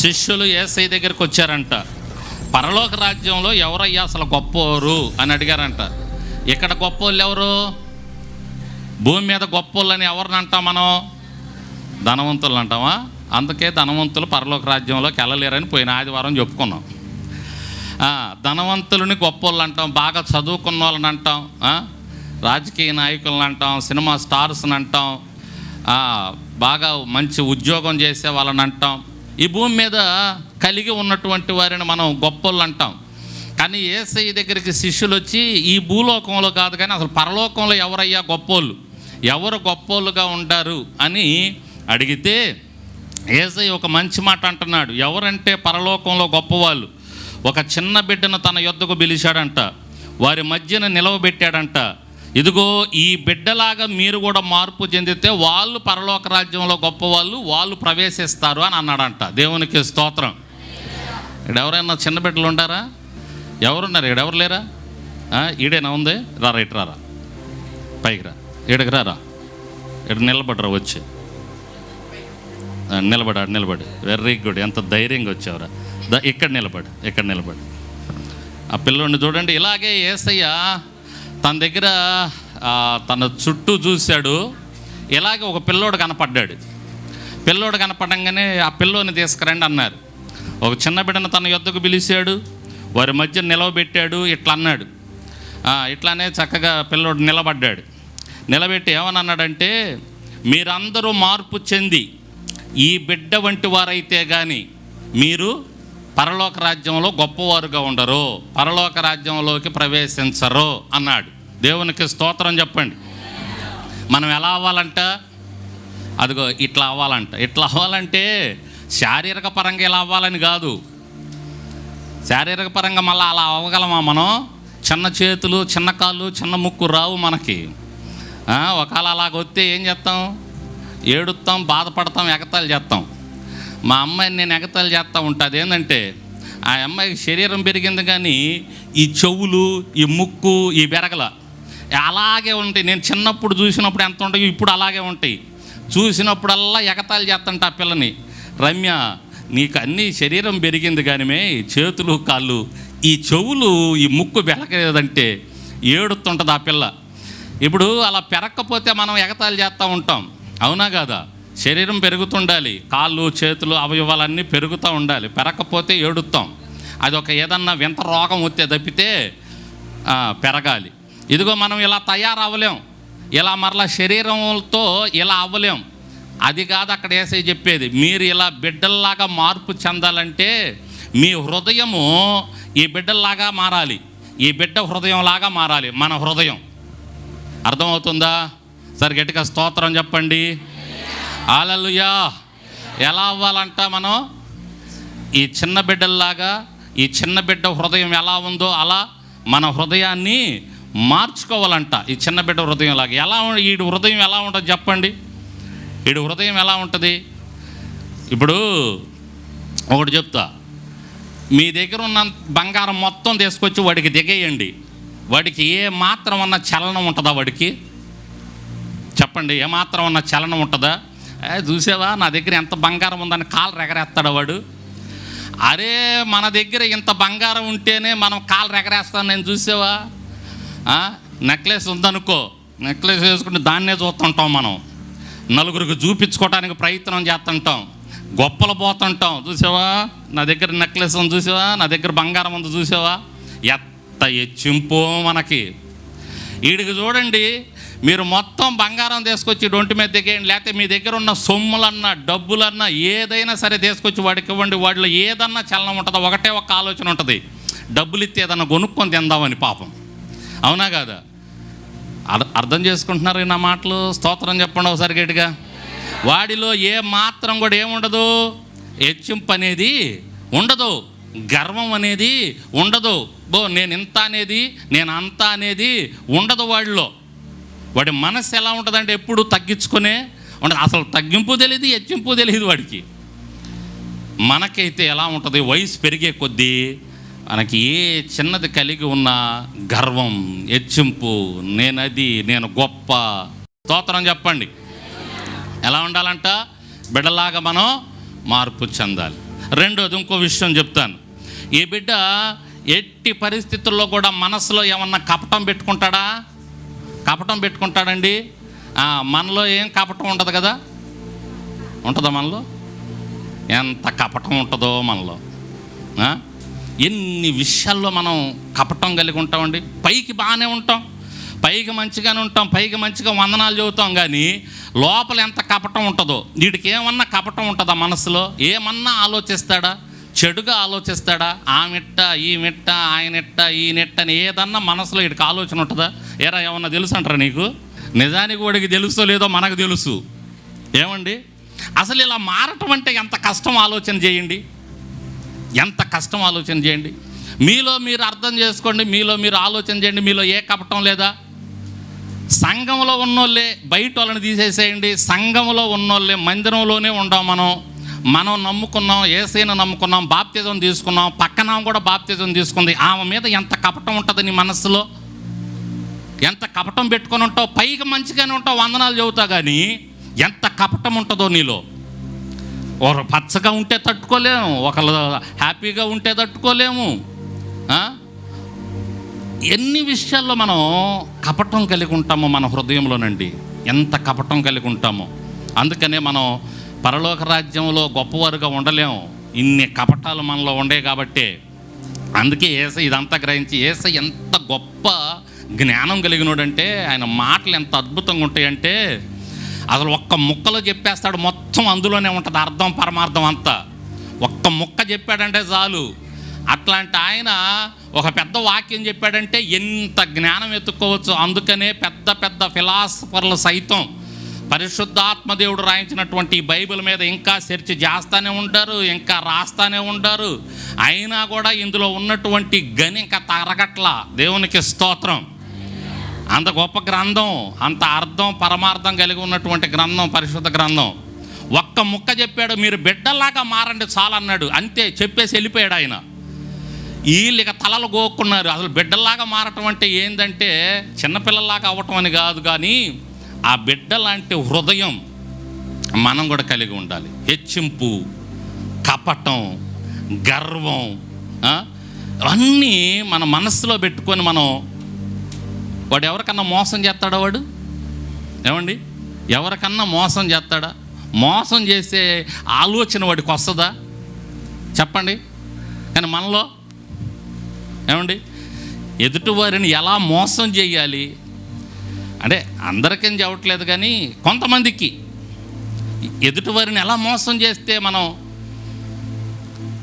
శిష్యులు ఏసై దగ్గరికి వచ్చారంట. పరలోక రాజ్యంలో ఎవరయ్యా అసలు గొప్పోరు అని అడిగారంట. ఇక్కడ గొప్పోళ్ళు ఎవరు? భూమి మీద గొప్పోళ్ళని ఎవరిని అంటాం మనం? ధనవంతులు అంటామా? అందుకే ధనవంతులు పరలోక రాజ్యంలోకి వెళ్ళలేరని పోయిన ఆదివారం చెప్పుకున్నాం. ధనవంతులని ధనవంతులని గొప్పోళ్ళు అంటాం బాగా చదువుకున్న వాళ్ళని అంటాం రాజకీయ నాయకులను అంటాం సినిమా స్టార్స్ని అంటాం బాగా మంచి ఉద్యోగం చేసే వాళ్ళని అంటాం ఈ భూమి మీద కలిగి ఉన్నటువంటి వారిని మనం గొప్పోళ్ళు అంటాం. కానీ ఏసై దగ్గరికి శిష్యులు వచ్చి ఈ భూలోకంలో కాదు కానీ అసలు పరలోకంలో ఎవరయ్యా గొప్పోళ్ళు? ఎవరు గొప్పోళ్ళుగా ఉంటారు అని అడిగితే ఏసై ఒక మంచి మాట అంటున్నాడు. ఎవరంటే పరలోకంలో గొప్పవాళ్ళు? ఒక చిన్న బిడ్డను తన యొద్దకు పిలిచాడంట. వారి మధ్యన నిలవబెట్టాడంట. ఇదిగో ఈ బిడ్డలాగా మీరు కూడా మార్పు చెందితే వాళ్ళు పరలోక రాజ్యంలో గొప్పవాళ్ళు వాళ్ళు ప్రవేశిస్తారు అని అన్నాడంట. దేవునికి స్తోత్రం. ఇక్కడ ఎవరైనా చిన్న బిడ్డలు ఉంటారా ఎవరున్నారు? ఇక్కడ ఎవరు లేరా ఈడేనా ఉంది? రారా ఇటు రారా పైకి రా. ఈడకి రారా ఇక్కడ నిలబడరా వచ్చి. నిలబడాడు నిలబడు. Very good. ఎంత ధైర్యంగా వచ్చావురా. ద ఇక్కడ నిలబడు ఇక్కడ నిలబడు. ఆ పిల్లోడిని చూడండి. ఇలాగే ఏసయ్యా తన దగ్గర తన చుట్టూ చూశాడు. ఇలాగే ఒక పిల్లోడు కనపడ్డాడు. పిల్లోడు కనపడంగానే ఆ పిల్లోని తీసుకురండి అన్నారు. ఒక చిన్న బిడ్డను తన యొద్దకు పిలిచాడు. వారి మధ్య నిలవబెట్టాడు ఇట్లా అన్నాడు ఇట్లానే చక్కగా పిల్లోడు నిలబడ్డాడు. నిలబెట్టి ఏమని అన్నాడంటే మీరందరూ మార్పు చెంది ఈ బిడ్డ వంటి వారైతే కానీ మీరు పరలోక రాజ్యంలో గొప్పవారుగా ఉండరు. పరలోక రాజ్యంలోకి ప్రవేశించరు అన్నాడు. దేవునికి స్తోత్రం చెప్పండి. మనం ఎలా అవ్వాలంట? అదిగో ఇట్లా అవ్వాలంట. ఇట్లా అవ్వాలంటే శారీరక పరంగా ఇలా అవ్వాలని కాదు. శారీరక పరంగా మళ్ళీ అలా అవ్వగలమా మనం? చిన్న చేతులు చిన్న కాళ్ళు చిన్న ముక్కు రావు మనకి. ఒకవేళ అలాగ వస్తే ఏం చేస్తాం? ఏడుస్తాం బాధపడతాం ఎగతాలు చేస్తాం. మా అమ్మాయిని నేను ఎగతాలు చేస్తూ ఉంటుంది ఏంటంటే ఆ అమ్మాయికి శరీరం పెరిగింది కానీ ఈ చెవులు ఈ ముక్కు ఈ బెరగల అలాగే ఉంటాయి. నేను చిన్నప్పుడు చూసినప్పుడు ఎంత ఉంటాయో ఇప్పుడు అలాగే ఉంటాయి. చూసినప్పుడల్లా ఎగతాలు చేస్తుంట ఆ పిల్లని. రమ్య నీకు అన్ని శరీరం పెరిగింది కానీ చేతులు కాళ్ళు ఈ చెవులు ఈ ముక్కు బెరగలేదంటే ఏడుతుంటుంది ఆ పిల్ల. ఇప్పుడు అలా పెరక్కపోతే మనం ఎగతాళి చేస్తూ ఉంటాం. అవునా కాదా? శరీరం పెరుగుతుండాలి. కాళ్ళు చేతులు అవయవాలన్నీ పెరుగుతూ ఉండాలి. పెరగకపోతే ఏడుస్తాం అది ఒక ఏదన్నా వింత రోగం వస్తే తప్పితే పెరగాలి. ఇదిగో మనం ఇలా తయారవ్వలేం. ఇలా మరలా శరీరంతో ఇలా అవ్వలేం. అది కాదు అక్కడ ఏసై చెప్పేది మీరు ఇలా బిడ్డల్లాగా మార్పు చెందాలంటే మీ హృదయము ఈ బిడ్డల్లాగా మారాలి. ఈ బిడ్డ హృదయంలాగా మారాలి మన హృదయం. అర్థమవుతుందా? సరే గట్టిగా స్తోత్రం చెప్పండి. ఆలలుయా ఎలా అవ్వాలంట మనం? ఈ చిన్న బిడ్డల్లాగా ఈ చిన్న బిడ్డ హృదయం ఎలా ఉందో అలా మన హృదయాన్ని మార్చుకోవాలంట. ఈ చిన్న బిడ్డ హృదయం లాగా. ఎలా వీడి హృదయం ఎలా ఉంటుంది చెప్పండి? వీడి హృదయం ఎలా ఉంటుంది? ఇప్పుడు ఒకటి చెప్తా. మీ దగ్గర ఉన్న బంగారం మొత్తం తీసుకొచ్చి వాడికి దిగేయండి. వాడికి ఏ మాత్రం ఉన్న చలనం ఉంటుందా వాడికి? చెప్పండి ఏ మాత్రం ఉన్న చలనం ఉంటుందా? చూసేవా? నా దగ్గర ఎంత బంగారం ఉందని కాలు రెగరేస్తాడు వాడు. అరే మన దగ్గర ఇంత బంగారం ఉంటేనే మనం కాలు రెగరేస్తాను నేను చూసేవా? నెక్లెస్ ఉందనుకో నెక్లెస్ వేసుకుంటే దాన్నే చూస్తుంటాం మనం. నలుగురికి చూపించుకోవడానికి ప్రయత్నం చేస్తుంటాం. గొప్పలు పోతుంటాం. చూసావా? నా దగ్గర నెక్లెస్ ఉంది చూసావా? నా దగ్గర బంగారం ఉంది చూసావా? ఎత్త ఎచ్చింపో మనకి. వీడికి చూడండి మీరు మొత్తం బంగారం తీసుకొచ్చి డొంటి మీద దిగేయండి. లేకపోతే మీ దగ్గర ఉన్న సొమ్ములన్నా డబ్బులన్నా ఏదైనా సరే తీసుకొచ్చి వాడికి ఇవ్వండి. వాడిలో ఏదన్నా చలనం ఉంటుందో ఒకటే ఒక ఆలోచన ఉంటుంది. డబ్బులు ఇస్తే ఏదన్నా కొనుక్కొని తిందామని పాపం. అవునా కాదా? అర్థం చేసుకుంటున్నారు నా మాటలు? స్తోత్రం చెప్పండి ఒకసారి గట్టిగా. వాడిలో ఏ మాత్రం కూడా ఏముండదు? హెచ్చింపు అనేది ఉండదు. గర్వం అనేది ఉండదు. బో నేను ఇంత అనేది నేను అంత అనేది ఉండదు వాడిలో. వాడి మనసు ఎలా ఉంటుందంటే ఎప్పుడు తగ్గించుకునే ఉండదు. అసలు తగ్గింపు తెలియదు హెచ్చింపు తెలియదు వాడికి. మనకైతే ఎలా ఉంటుంది? వయసు పెరిగే కొద్దీ మనకి ఏ చిన్నది కలిగి ఉన్న గర్వం హెచ్చింపు నేనది నేను గొప్ప. స్తోత్రం చెప్పండి. ఎలా ఉండాలంట? బిడ్డలాగా మనం మార్పు చెందాలి. రెండోది ఇంకో విషయం చెప్తాను. ఈ బిడ్డ ఎట్టి పరిస్థితుల్లో కూడా మనసులో ఏమన్నా కపటం పెట్టుకుంటాడా? కపటం పెట్టుకుంటాడండి. మనలో ఏం కపటం ఉండదు కదా? ఉంటుందా మనలో? ఎంత కపటం ఉంటుందో మనలో. ఎన్ని విషయాల్లో మనం కపటం కలిగి ఉంటామండి? పైకి బాగానే ఉంటాం. పైకి మంచిగానే ఉంటాం. పైకి మంచిగా వందనాలు చెబుతాం కానీ లోపల ఎంత కపటం ఉంటుందో వీడికి ఏమన్నా కపటం ఉంటుందా మనసులో? ఏమన్నా ఆలోచిస్తాడా? చెడుగా ఆలోచిస్తాడా? ఆ మిట్ట ఈ మిట్ట ఆయనిట్ట ఈ నెట్ట అని ఏదన్నా మనసులో వీడికి ఆలోచన ఉంటుందా? ఏరా ఏమన్నా తెలుసు అంటారా నీకు? నిజానికి వాడికి తెలుసో లేదో మనకు తెలుసు. ఏమండి? అసలు ఇలా మారటం అంటే ఎంత కష్టం ఆలోచన చేయండి. ఎంత కష్టం ఆలోచన చేయండి. మీలో మీరు అర్థం చేసుకోండి మీలో మీరు ఆలోచన చేయండి మీలో ఏ కపటం లేదా? సంఘంలో ఉన్నోళ్ళే బయట వాళ్ళని తీసేసేయండి సంఘంలో ఉన్నోళ్ళే మందిరంలోనే ఉండాం మనం. మనం నమ్ముకున్నాం ఏసైనా నమ్ముకున్నాం బాప్తిజం తీసుకున్నాం పక్కన కూడా బాప్తిజం తీసుకుంది. ఆమె మీద ఎంత కపటం ఉంటుంది నీ మనస్సులో? ఎంత కపటం పెట్టుకొని ఉంటావు? పైకి మంచిగానే ఉంటావు వందనాలు చెబుతావు కానీ ఎంత కపటం ఉంటుందో నీలో? ఒకరు పచ్చగా ఉంటే తట్టుకోలేము ఒకళ్ళ హ్యాపీగా ఉంటే తట్టుకోలేము. ఎన్ని విషయాల్లో మనం కపటం కలిగి ఉంటామో మన హృదయంలోనండి. ఎంత కపటం కలిగి ఉంటామో. అందుకనే మనం పరలోక రాజ్యంలో గొప్పవారుగా ఉండలేము. ఇన్ని కపటాలు మనలో ఉండే కాబట్టి. అందుకే ఏస ఇదంతా గ్రహించి ఏస ఎంత గొప్ప జ్ఞానం కలిగినోడంటే ఆయన మాటలు ఎంత అద్భుతంగా ఉంటాయంటే అసలు ఒక్క ముక్కలో చెప్పేస్తాడు మొత్తం అందులోనే ఉంటుంది. అర్థం పరమార్థం అంతా. ఒక్క ముక్క చెప్పాడంటే చాలు. అట్లాంటి ఆయన ఒక పెద్ద వాక్యం చెప్పాడంటే ఎంత జ్ఞానం ఎత్తుకోవచ్చు. అందుకనే పెద్ద పెద్ద ఫిలాసఫర్లు సైతం పరిశుద్ధాత్మ దేవుడు రాయించినటువంటి బైబిల్ మీద ఇంకా సెర్చ్ చేస్తానే ఉంటారు ఇంకా రాస్తానే ఉంటారు. అయినా కూడా ఇందులో ఉన్నటువంటి గని ఇంకా తరగట్ల దేవునికి స్తోత్రం. అంత గొప్ప గ్రంథం అంత అర్థం పరమార్థం కలిగి ఉన్నటువంటి గ్రంథం పరిశుద్ధ గ్రంథం. ఒక్క ముక్క చెప్పాడు మీరు బిడ్డల్లాగా మారండి చాలన్నాడు. అంతే చెప్పేసి వెళ్ళిపోయాడు ఆయన. వీళ్ళు ఇక తలలు గోక్కున్నారు. అసలు బిడ్డల్లాగా మారటం అంటే ఏంటంటే చిన్నపిల్లల్లాగా అవ్వటం అని కాదు కానీ ఆ బిడ్డ లాంటి హృదయం మనం కూడా కలిగి ఉండాలి. హెచ్చింపు కపటం గర్వం అన్నీ మన మనస్సులో పెట్టుకొని మనం వాడు ఎవరికన్నా మోసం చేస్తాడా వాడు? ఏమండి? ఎవరికన్నా మోసం చేస్తాడా? మోసం చేసే ఆలోచన వాడికి వస్తుందా? చెప్పండి. కానీ మనలో ఏమండి? ఎదుటివారిని ఎలా మోసం చేయాలి? అంటే అందరికీ చెప్పట్లేదు కానీ కొంతమందికి. ఎదుటివారిని ఎలా మోసం చేస్తే మనం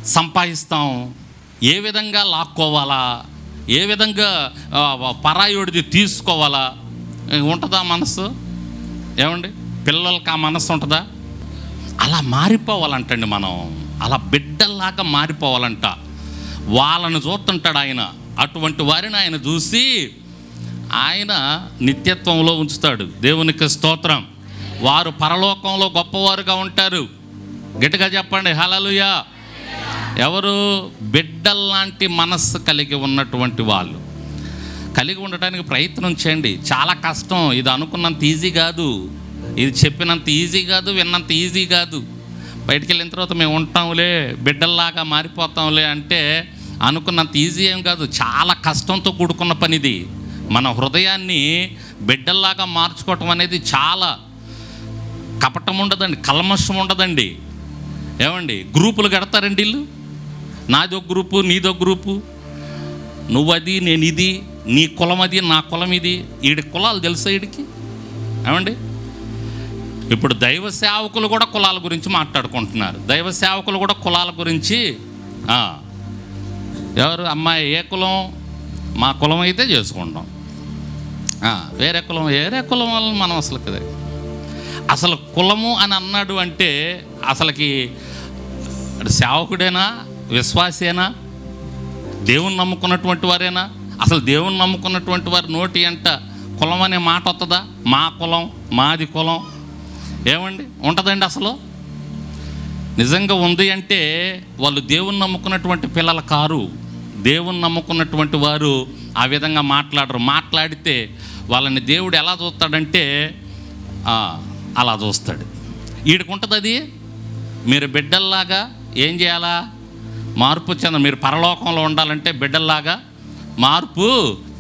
సంపాదిస్తాం? ఏ విధంగా లాక్కోవాలా? ఏ విధంగా పరాయుడిది తీసుకోవాలా? ఉంటుందా మనసు ఏమండి? పిల్లలకి ఆ మనసు ఉంటుందా? అలా మారిపోవాలంటండి మనం. అలా బిడ్డల్లాగా మారిపోవాలంట. వాళ్ళని చూస్తుంటాడు ఆయన. అటువంటి వారిని ఆయన చూసి ఆయన నిత్యత్వంలో ఉంచుతాడు. దేవునికి స్తోత్రం. వారు పరలోకంలో గొప్పవారుగా ఉంటారు. గట్టిగా చెప్పండి. హలలుయా ఎవరు బిడ్డల్లాంటి మనస్సు కలిగి ఉన్నటువంటి వాళ్ళు. కలిగి ఉండటానికి ప్రయత్నం చేయండి. చాలా కష్టం. ఇది అనుకున్నంత ఈజీ కాదు. ఇది చెప్పినంత ఈజీ కాదు విన్నంత ఈజీ కాదు. బయటికి వెళ్ళిన తర్వాత మేము ఉంటాంలే బిడ్డల్లాగా మారిపోతాంలే అంటే అనుకున్నంత ఈజీ ఏం కాదు. చాలా కష్టంతో కూడుకున్న పని ఇది మన హృదయాన్ని బిడ్డల్లాగా మార్చుకోవటం అనేది చాలా కపటం ఉండదండి కల్మషం ఉండదండి. ఏమండి? గ్రూపులు కడతారండి వీళ్ళు? నాదో గ్రూపు నీదో గ్రూపు. నువ్వది నేను ఇది నీ కులం అది నా కులం ఇది వీడి కులాలు తెలుసా వీడికి ఏమండి? ఇప్పుడు దైవ సేవకులు కూడా కులాల గురించి మాట్లాడుకుంటున్నారు. దైవ సేవకులు కూడా కులాల గురించి ఎవరు? అమ్మాయి ఏ కులం? మా కులం అయితే చేసుకుంటాం. వేరే కులం వేరే కులం వల్ల మనం అసలు కదా. అసలు కులము అని అన్నాడు అంటే అసలుకి సేవకుడేనా? విశ్వాసేనా? దేవుని నమ్ముకున్నటువంటి వారేనా? అసలు దేవుని నమ్ముకున్నటువంటి వారి నోటి అంట కులం అనే మాట వస్తుందా మా కులం మాది కులం. ఏమండి? ఉంటుందండి అసలు? నిజంగా ఉంది అంటే వాళ్ళు దేవుని నమ్ముకున్నటువంటి పిల్లల కారు దేవుని నమ్ముకున్నటువంటి వారు ఆ విధంగా మాట్లాడరు. మాట్లాడితే వాళ్ళని దేవుడు ఎలా చూస్తాడంటే అలా చూస్తాడు. వీడికి ఉంటుంది అది? మీరు బిడ్డల్లాగా ఏం చేయాలా? మార్పు చెంద మీరు పరలోకంలో ఉండాలంటే బిడ్డల్లాగా మార్పు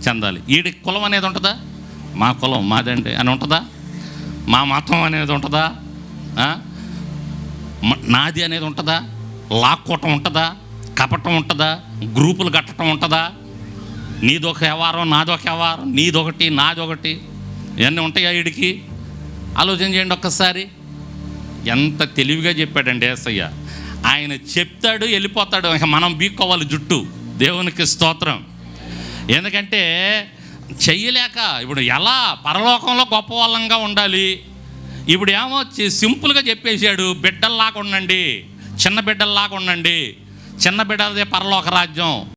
చెందాలి. వీడి కులం అనేది ఉంటుందా? మా కులం మాదండి అని ఉంటుందా? మా మతం అనేది ఉంటుందా? నాది అనేది ఉంటుందా? లాక్కోవటం ఉంటుందా? కపటం ఉంటుందా? గ్రూపులు కట్టడం ఉంటుందా? నీదొక వ్యవహారం నాదొక వ్యవహారం నీదొకటి నాదొకటి ఇవన్నీ ఉంటాయా వీడికి ఆలోచన చేయండి ఒక్కసారి. ఎంత తెలివిగా చెప్పాడండి ఏసయ్య. ఆయన చెప్తాడు వెళ్ళిపోతాడు. ఇంకా మనం బీక్కోవాలి జుట్టు. దేవునికి స్తోత్రం. ఎందుకంటే చెయ్యలేక ఇప్పుడు ఎలా పరలోకంలో గొప్ప వాళ్ళంగా ఉండాలి? ఇప్పుడు ఏమో సింపుల్గా చెప్పేశాడు బిడ్డల్లాగా ఉండండి చిన్న బిడ్డల్లాగా ఉండండి చిన్న బిడ్డలదే పరలోక రాజ్యం.